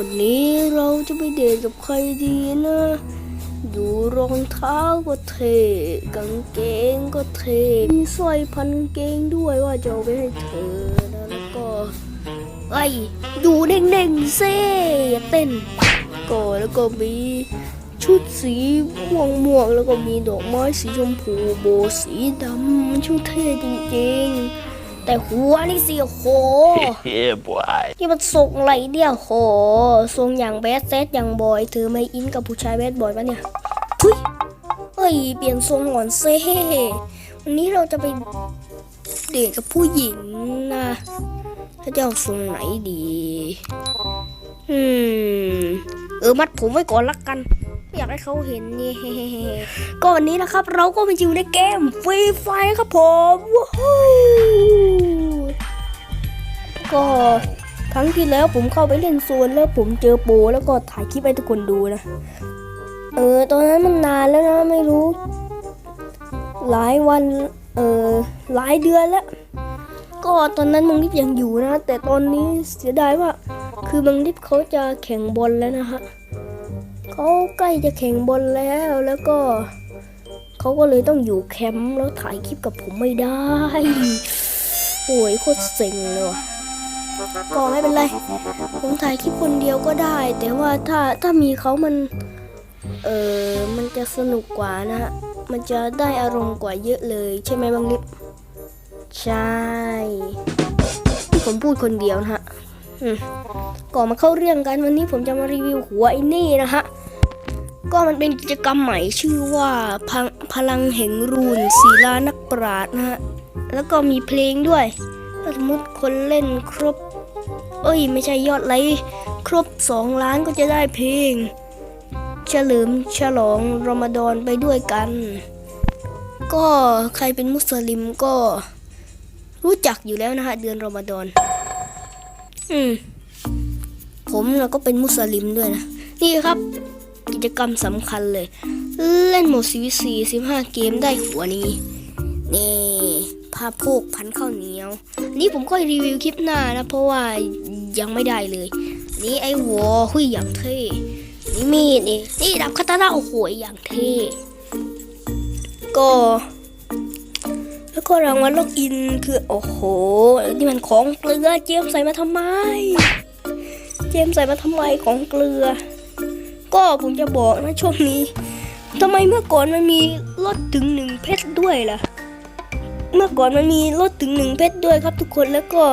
วันนี้เราจะไปเดทกับใครดีนะ ดูรองเท้าก็เท่กางเกงก็เท่มีสร้อยพันเกงด้วยว่าจะเอาไปให้เธอนะแล้วก็ไอ้ดูเด้งๆเซ่อย่าเต้นก็แล้วก็มีชุดสีม่วงม่วงๆแล้วก็มีดอกไม้สีชมพูโบสีดำช่างเท่จริงๆ แต่หัวนี่สิโห yeah, boy. นี่มันทรงอะไรเนี่ยโหทรงอย่างแบดเซตอย่างบอยเธอไม่อินกับผู้ชายแบดบอยปะเนี่ยทุยเอ้ย เปลี่ยนทรงหวอนเซ่วันนี้เราจะไปเดทกับผู้หญิงนะถ้าจะเอาทรงไหนดีอืมเออมัดผมไว้ก่อนละกันไม่อยากให้เขาเห็นนี่ก็วันนี้นะครับ เราก็มาอยู่ในเกมฟรีไฟครับผมว้าว ก็ครั้งที่แล้วผมเข้าไปเล่นโซนแล้วผมเจอโปแล้วก็ถ่ายคลิปให้ทุกคนดูนะ เออตอนนั้นมันนานแล้วนะไม่รู้ หลายวัน เออหลายเดือนแล้ว ก็ตอนนั้นมังลิฟยังอยู่นะ แต่ตอนนี้เสียดายว่า คือมังลิฟเขาจะแข่งบอลแล้วนะฮะเขาใกล้จะแข่งบอลแล้วแล้วก็เขาก็เลยต้องอยู่แคมป์แล้วถ่ายคลิปกับผมไม่ได้ โอ้ยโคตรเซ็งเลยว่ะ ก็ไม่เป็นไร ผมถ่ายคลิปคนเดียวก็ได้ แต่ว่าถ้าถ้ามีเขามัน เออมันจะสนุกกว่านะฮะ มันจะได้อารมณ์กว่าเยอะเลย ใช่ไหมบางลิฟใช่ที่ผมพูดคนเดียวนะฮะก่อนมาเข้าเรื่องกันวันนี้ผมจะมารีวิวหัวไอ้นี่นะฮะ ก็มันเป็นกิจกรรมใหม่ชื่อว่าพงพลังแห่งรูนศิลานักปราชญ์นะฮะ แล้วก็มีเพลงด้วย ถ้าสมมติคนเล่นครบ เอ้ย ไม่ใช่ยอดไลค์ครบ 2 ล้านก็จะได้เพลง เฉลิมฉลองรอมฎอนไปด้วยกัน ก็ใครเป็นมุสลิมก็รู้จักอยู่แล้วนะฮะเดือนรอมฎอนอืม ผมเราก็เป็นมุสลิมด้วยนะ นี่ครับ กิจกรรมสำคัญเลย เล่นโหมดซีวีซีสิบห้าเกมได้หัวนี้นี่ ผ้าโพกพันข้าวเหนียว นี่ผมก็รีวิวคลิปหน้านะ เพราะว่ายังไม่ได้เลย นี่ไอ้หัวหุยอย่างเท่นี่มีดนี่นี่ดับคาตานาโอ้โหอย่างเท่ก็ แล้วก็รางวัลล็อกอินคือโอ้โหนี่มันของเกลือเจมใส่มาทำไม เจมใส่มาทำไมของเกลือ ก็ผมจะบอกนะช่วงนี้ทำไมเมื่อก่อนมันมีลดถึงหนึ่งเพชรด้วยล่ะ เมื่อก่อนมันมีลดถึงหนึ่งเพชรด้วยครับทุกคนแล้วก็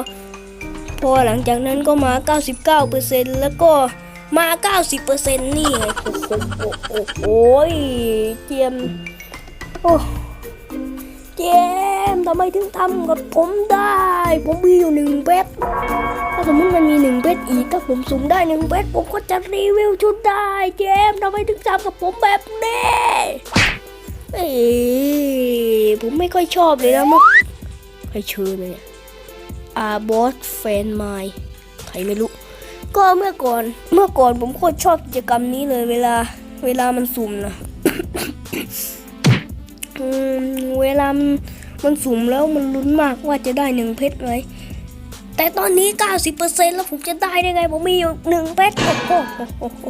พอหลังจากนั้นก็มา 99%แล้วก็มา 90%นี่โอ้โหโอ้โหโอ้โหเจมโอ้เจมทำไมถึงทำกับผมได้ ผมมีอยู่หนึ่งเพชรถ้าสมมติมันมีหนึ่งเพชรอีกถ้าผมสุ่มได้หนึ่งเพชรผมก็จะรีวิวชุดได้ เจมทำไมถึงทำกับผมแบบนี้ เอ้ผมไม่ค่อยชอบเลยนะมึกใครเชิญเลยอาบอสแฟนไมใครไม่รู้ ก็เมื่อก่อนเมื่อก่อนผมโคตรชอบกิจกรรมนี้เลย เวลาเวลามันสุ่มนะเวลามันมันสุ่มแล้วมันลุ้นมากว่าจะได้หนึ่งเพชรไหมแต่ตอนนี้ 90%แล้วผมจะได้ได้ไง ผมมีอยู่หนึ่งเพชรโอ้โห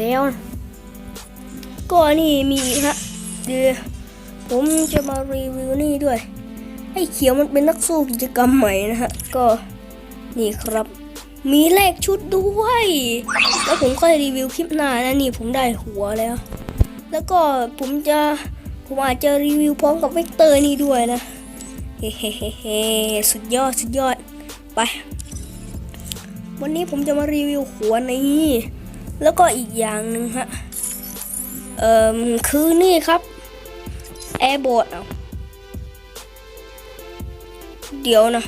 แล้วก็นี่มีฮะเดี๋ยวผมจะมารีวิวนี่ด้วยไอ้เขียวมันเป็นนักสู้กิจกรรมใหม่นะฮะ ก็นี่ครับ มีเลขชุดด้วย แล้วผมค่อยรีวิวคลิปหน้านะนี่ผมได้หัวแล้ว แล้วก็ผมจะผมอาจจะรีวิวพร้อมกับเวกเตอร์นี่ด้วยนะเฮ้เฮ้เฮ้เฮ้สุดยอดสุดยอดไป วันนี้ผมจะมารีวิวหัวนี้ แล้วก็อีกอย่างหนึ่งฮะ เอ่อคือนี่ครับแอร์บอดเอาเดี๋ยวนะ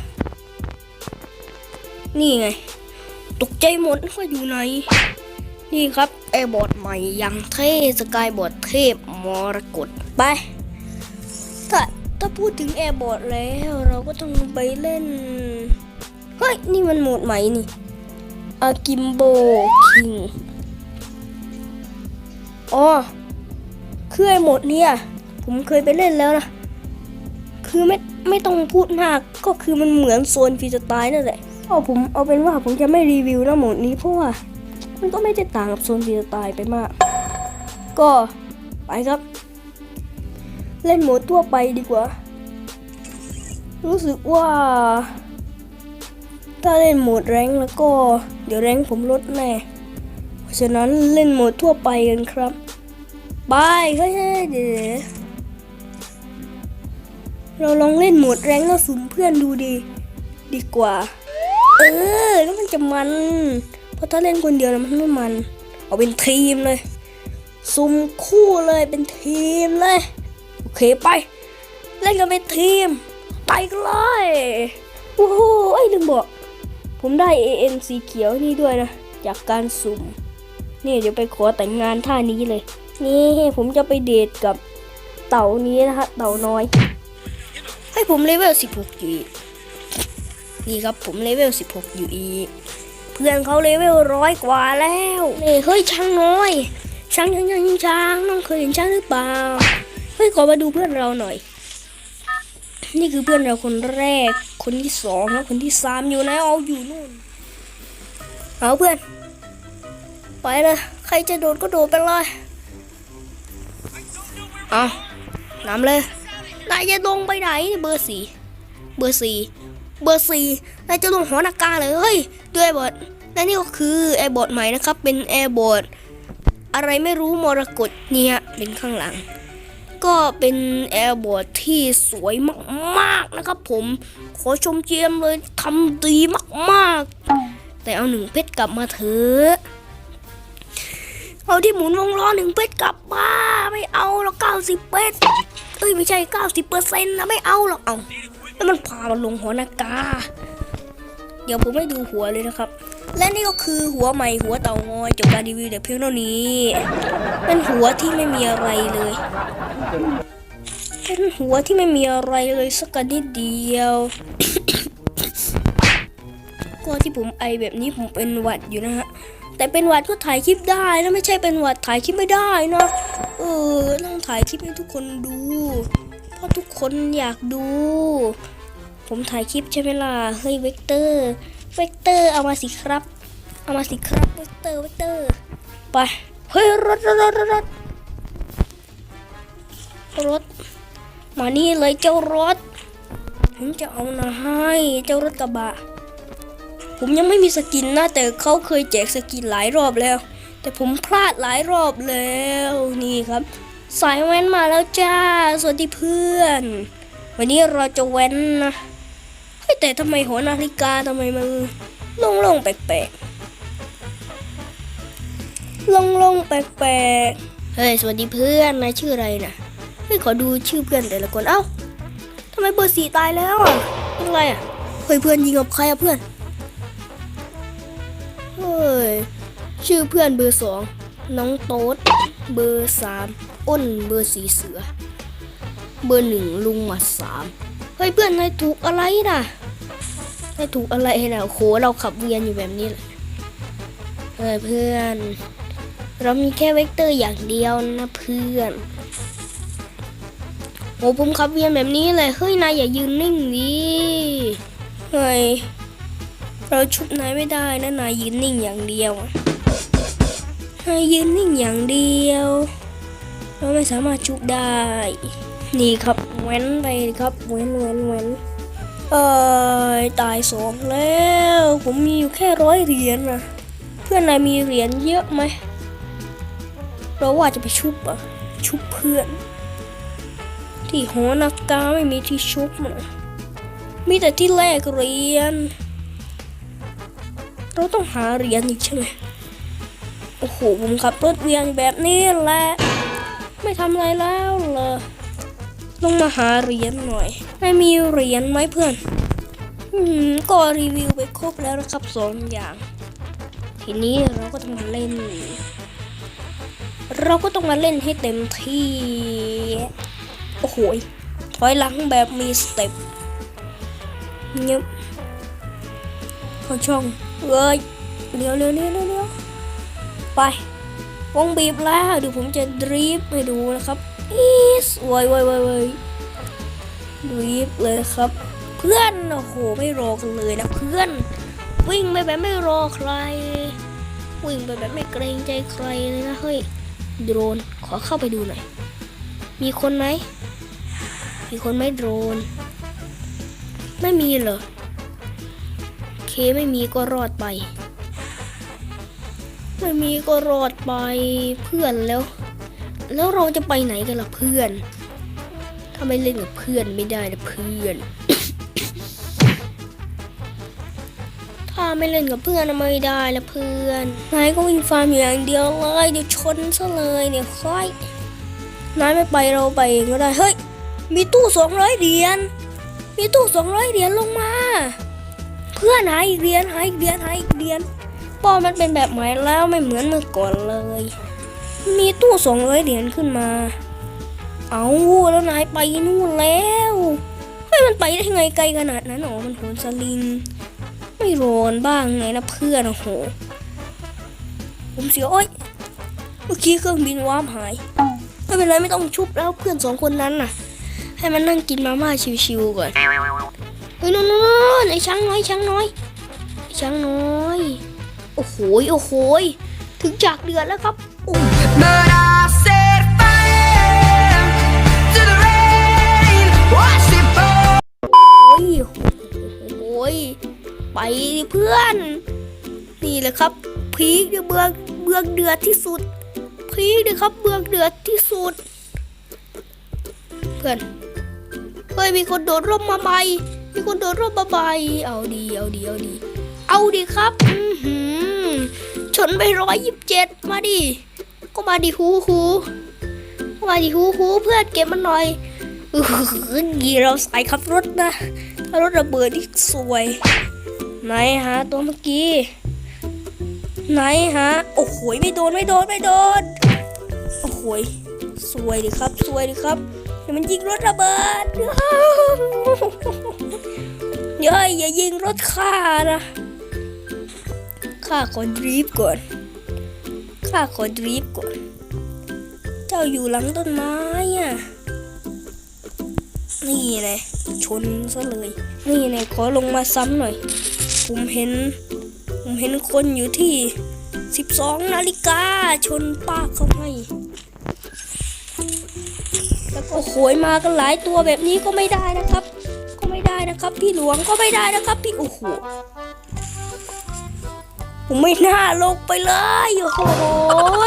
นี่ไง ตกใจหมดว่าอยู่ไหน นี่ครับแอร์บอร์ดใหม่ย่างเท่สกายบอร์ดเทพมรกตไปถ้าถ้าพูดถึงแอร์บอร์ดแล้วเราก็ต้องไปเล่น เฮ้ย นี่มันโหมดใหม่นี่อากิมโบคิง อ๋อคือไอโหมดเนี้ยผมเคยไปเล่นแล้วนะ คือไม่ไม่ต้องพูดมาก ก็คือมันเหมือนโซนฟรีสไตล์นั่นแหละก็ผมเอาเป็นว่าผมจะไม่รีวิวนะโหมดนี้เพราะว่ามันก็ไม่ได้ต่างกับโซนฟรีสไตล์ไปมาก ก็ไปครับ เล่นโหมดทั่วไปดีกว่า รู้สึกว่า ถ้าเล่นโหมดแรงแล้วก็ เดี๋ยวแรงผมลดแน่ เพราะฉะนั้นเล่นโหมดทั่วไปกันครับ บายเฮ้ยเดี๋ยวเราลองเล่นโหมดแรงแล้วสุ่มเพื่อนดูดีดีกว่า เออแล้วมันจะมัน เพราะถ้าเล่นคนเดียวนะมันไม่มัน เอาเป็นทีมเลย สุ่มคู่เลยเป็นทีมเลย โอเคไป เล่นกันเป็นทีม ไปกันเลยโอ้โหไอ้ลืมบอก ผมได้ AN สีเขียวนี่ด้วยนะ จากการสุ่ม นี่เดี๋ยวไปขอแต่งงานท่านี้เลย นี่ผมจะไปเดทกับเต่านี้นะฮะเต่าน้อย ให้ผมเลเวล16อยู่อีกนี่ครับผมเลเวล16อยู่อีกเพื่อนเขาเลเวลร้อยกว่าแล้วนี่เฮ้ยช้างน้อยช้างช้างช้างช้างน้องเคยเห็นช้างหรือเปล่าเฮ้ยขอมาดูเพื่อนเราหน่อย นี่คือเพื่อนเราคนแรก คนที่สองแล้วคนที่สามอยู่ไหนเอาอยู่นู่นเอาเพื่อน ไปเลย ใครจะโดดก็โดดไปเลย เอานำเลยนายจะลงไปไหนเบอร์สี่เบอร์สี่เบอร์สี่นายจะลงหอนาฬิกาเลยเฮ้ยด้วยบอดและนี่ก็คือแอร์บอดใหม่นะครับ เป็นแอร์บอดอะไรไม่รู้มรกตเนี่ยเป็นข้างหลัง ก็เป็นแอร์บอร์ดที่สวยมากๆนะครับผม ขอชมเจียมเลยทำดีมากๆ แต่เอาหนึ่งเพชรกลับมาเถอะ เอาที่หมุนวงล้อหนึ่งเพชรกลับมาไม่เอาหรอกเก้าสิบเพชรเอ้ยไม่ใช่เก้าสิบเปอร์เซ็นต์นะไม่เอาหรอกเอาแล้วมันพามาลงหัวนากา เดี๋ยวผมให้ดูหัวเลยนะครับ และนี่ก็คือหัวใหม่หัวเต่างอยจบการรีวิวแต่เพียงเท่านี้เป็นหัวที่ไม่มีอะไรเลยเป็นหัวที่ไม่มีอะไรเลยสักนิดเดียวก็ที่ผมไอแบบนี้ผมเป็นหวัดอยู่นะฮะ แต่เป็นหวัดก็ถ่ายคลิปได้นะไม่ใช่เป็นหวัดถ่ายคลิปไม่ได้นะเออต้องถ่ายคลิปให้ทุกคนดู เพราะทุกคนอยากดู ผมถ่ายคลิปใช่ไหมล่ะเฮ้ยเวกเตอร์เวกเตอร์เอามาสิครับ เอามาสิครับเวกเตอร์เวกเตอร์ไปเฮ้ยรถรถรถรถรถรถมานี่เลยเจ้ารถ ผมจะเอานะให้เจ้ารถกระบะ ผมยังไม่มีสกินนะแต่เขาเคยแจกสกินหลายรอบแล้ว แต่ผมพลาดหลายรอบแล้วนี่ครับสายแว้นมาแล้วจ้า สวัสดีเพื่อน วันนี้เราจะแว้นนะเฮ้ยแต่ทำไมหัวนาฬิกาทำไมมันโล่งแปลกๆโล่งแปลกๆเฮ้ยสวัสดีเพื่อนนายชื่ออะไรนะเฮ้ยขอดูชื่อเพื่อนแต่ละคนเอ้าทำไมเบอร์สี่ตายแล้วอะเป็นไรอะเฮ้ยเพื่อนยิงกับใครอะเพื่อน ชื่อเพื่อนเบอร์สองน้องโต๊ดเบอร์สามอ้นเบอร์สีเสือ เบอร์หนึ่งลุงหมัดสามเฮ้ยเพื่อนนายถูกอะไรนะนายถูกอะไรนะโอ้โหเราขับเวียนอยู่แบบนี้เลยเฮ้ยเพื่อน เรามีแค่เวกเตอร์อย่างเดียวนะเพื่อนโอ้ผมขับเวียนแบบนี้เลยเฮ้ยนายอย่ายืนนิ่งดิเฮ้ยเราชุบนายไม่ได้นะนายยืนนิ่งอย่างเดียวอะ นายยืนนิ่งอย่างเดียว เราไม่สามารถชุบได้ นี่ครับแว้นไปครับแว้นแว้นแว้นเอ้ยตายสองแล้ว ผมมีอยู่แค่ร้อยเหรียญนะเพื่อนนายมีเหรียญเยอะไหมเราว่าจะไปชุบอะชุบเพื่อน ที่หอนากาไม่มีที่ชุบนะมีแต่ที่แลกเหรียญเราต้องหาเหรียญอีกใช่ไหม โอ้โหผมขับรถเวียนแบบนี้แหละ ไม่ทำอะไรแล้วเหรอลงมาหาเหรียญหน่อยไม่มีเหรียญไหมเพื่อนอืมก็รีวิวไปครบแล้วนะครับสองอย่าง ทีนี้เราก็ต้องมาเล่น เราก็ต้องมาเล่นให้เต็มที่ โอ้โหถอยหลังแบบมีสเต็ปเงียบเข้าช่องเอ้ยเร็วเร็วเร็วเร็วเร็ว ไป วงบีบแล้วเดี๋ยวผมจะดรีฟให้ดูนะครับอีสวยวยวยวยดรีบเลยครับ เพื่อนโอ้โหไม่รอกันเลยนะเพื่อน วิ่งไปแบบไม่รอใคร วิ่งไปแบบไม่เกรงใจใครเลยนะเฮ้ยโดรนขอเข้าไปดูหน่อยมีคนไหมมีคนไหมโดรน ไม่มีเหรอเคไม่มีก็รอดไป ไม่มีก็รอดไปเพื่อนแล้ว แล้วเราจะไปไหนกันล่ะเพื่อนถ้าไม่เล่นกับเพื่อนไม่ได้นะเพื่อน ถ้าไม่เล่นกับเพื่อนไม่ได้ละเพื่อนนายก็วิ่งฟาร์มอยู่อย่างเดียวเลยเดี๋ยวชนซะเลยเนี่ยค่อยนายไม่ไปเราไปเองก็ได้เฮ้ยมีตู้สองร้อยเหรียญมีตู้สองร้อยเหรียญลงมา เพื่อนหายอีกเหรียญหายอีกเหรียญหายอีกเหรียญ ป้อมันเป็นแบบใหม่แล้วไม่เหมือนเมื่อก่อนเลย มีตู้สองร้อยเหรียญขึ้นมา เอาแล้วนายไปนู่นแล้วเฮ้ยมันไปได้ไงไกลขนาดนั้นหรอมันโหนสลิงไม่ร้อนบ้างไงนะเพื่อนโอ้โหผมเสียวโอ้ยเมื่อกี้เครื่องบินว้าร์ปหายไม่เป็นไรไม่ต้องชุบแล้วเพื่อนสองคนนั้นน่ะ ให้มันนั่งกินมาม่าชิวๆก่อนเฮ้ยนู่นๆไอ้ช้างน้อยช้างน้อยช้างน้อย อ้โหยโอ้โหยถึงจากเดือดแล้วครับโอ้ย But I set fire to the rain. Watch it pour. โอ้ยโอ้ยไปดิเพื่อน นี่แหละครับ พีคเดือเบืองเบืองเดือดที่สุด พีคเลยครับเบืองเดือดที่สุด เพื่อนเฮ้ยมีคนโดดร่มมาใบมีคนโดดร่มมาใบเอาดีเอาดีเอาดี เอาดีครับอือหือชนไปร้อยยิบเจ็ดมาดิ ก็มาดิฮูฮูก็มาดิฮูฮูเพื่อนเก็บมันหน่อยอืออยีเราใสายขับรถนะ ถ้ารถระเบิดนี่สวย ไหนฮะตัวเมื่อกี้ ไหนฮะ โอ้โหยไม่โดนไม่โดนไม่โดน โอ้โหยสวยดิครับ สวยดิครับเดี๋ยวมันยิงรถระเบิดเย้ยอย่ายิงรถข้านะ ข้าขอดรีฟก่อน ข้าขอดรีฟก่อน เจ้าอยู่หลังต้นไม้อะ นี่ไงชนซะเลย นี่ไงขอลงมาซ้ำหน่อย ผมเห็น ผมเห็นคนอยู่ที่ 12 นาฬิกาชนป้าเขาให้แล้วก็โหยมากันหลายตัวแบบนี้ก็ไม่ได้นะครับ ก็ไม่ได้นะครับ พี่หลวงก็ไม่ได้นะครับ พี่โอ้โห ผมไม่น่าลงไปเลยโอ้โห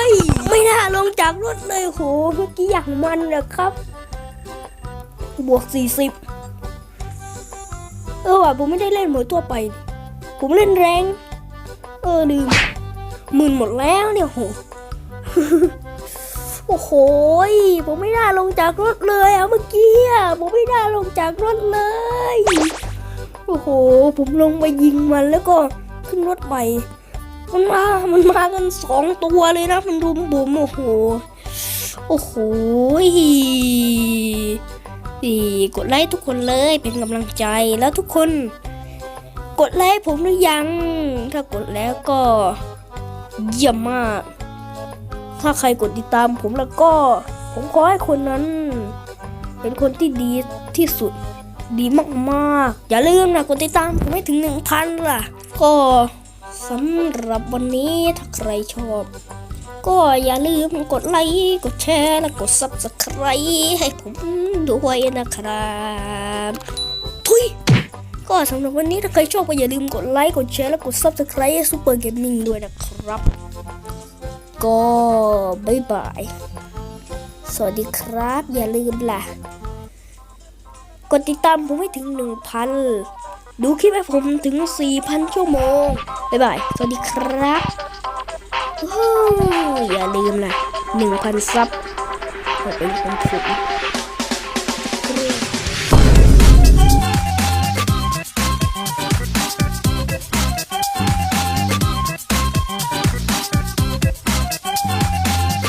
ยไม่น่าลงจากรถเลยโอ้โหเมื่อกี้อย่างมันนะครับ บวกสี่สิบเออว่ะผมไม่ได้เล่นหมวยตัวไป ผมเล่นแรง เออลืมหมื่นหมดแล้วเนี่ยโหโอ้โห ผมไม่น่าลงจากรถเลยอะเมื่อกี้อะผมไม่น่าลงจากรถเลย โอ้โห ผมลงไปยิงมันแล้วก็ขึ้นรถไป มันมา มันมากันสองตัวเลยนะ มันรุมบุมโอ้โห โอ้โหดีกดไลค์ทุกคนเลยเป็นกำลังใจแล้วทุกคน กดไลค์ผมหรือยัง ถ้ากดแล้วก็เยี่ยมมาก ถ้าใครกดติดตามผมแล้วก็ ผมขอให้คนนั้น เป็นคนที่ดีที่สุดดีมากๆ อย่าลืมนะกดติดตามผมให้ถึงหนึ่งพันล่ะ ก็ สำหรับวันนี้ถ้าใครชอบ ก็อย่าลืมกดไลค์กดแชร์และกด subscribe ให้ผมด้วยนะครับทุยก็สำหรับวันนี้ถ้าใครชอบก็อย่าลืมกดไลค์กดแชร์และกด subscribe ให้ Super Gaming ด้วยนะครับ ก็บายบาย สวัสดีครับ อย่าลืมล่ะ กดติดตามผมให้ถึง 1,000 ดูคลิปให้ผมถึง 4,000 ชั่วโมง บ๊ายบาย สวัสดีครับว้าวอย่าลืมนะ 1,000 ซับเป็นของผม